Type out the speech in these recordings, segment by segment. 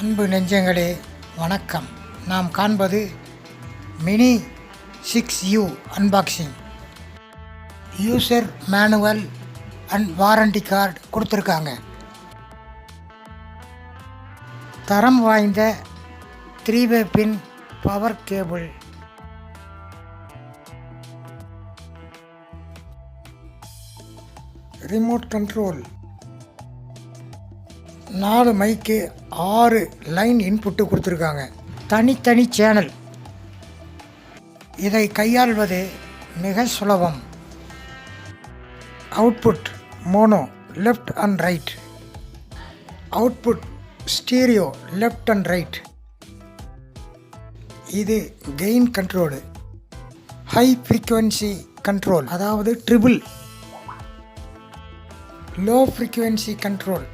அன்பு நெஞ்சங்களே வணக்கம். நாம் காண்பது mini six U unboxing user manual and warranty card கொடுத்துருக்காங்க. தரம் வாய்ந்த three way pin power cable remote control நாலு மைக்கு ஆறு லைன் இன்புட்டு கொடுத்துருக்காங்க. தனித்தனி சேனல் இதை கையாள்வது மிக சுலபம். Output mono left and right output stereo left and right இது gain control high frequency control அதாவது treble low frequency control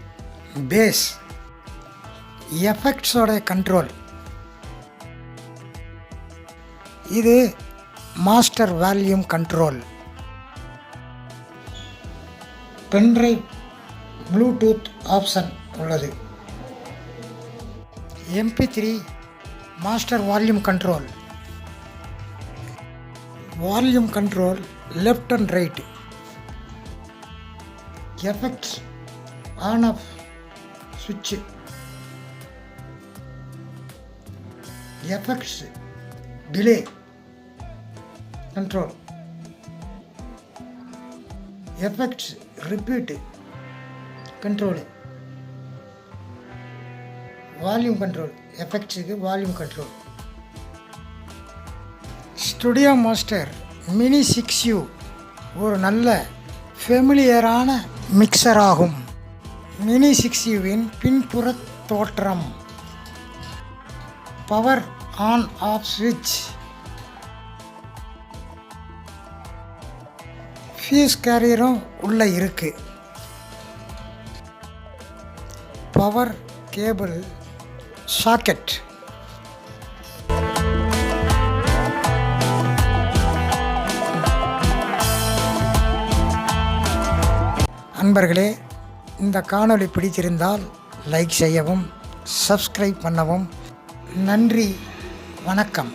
bass எஃபெக்ட்ஸோட control இது master volume control pendrive Bluetooth option உள்ளது. MP three master volume control volume control left and right effects on off சுவிட்சு effects delay control effects repeat control volume control எஃபெக்ட்ஸுக்கு volume control studio master mini six U ஒரு நல்ல ஃபெமிலியரான mixer ஆகும். Mini சிக்ஸ்டிவின் பின்புறத் பின்புற தோற்றம். பவர் ஆன் ஆஃப் சுவிட்ச். ஃபியூஸ் கேரியரும் உள்ளே இருக்கு. Power cable socket. அன்பர்களே இந்த காணொளி பிடித்திருந்தால் லைக் செய்யவும் சப்ஸ்கிரைப் பண்ணவும். நன்றி வணக்கம்.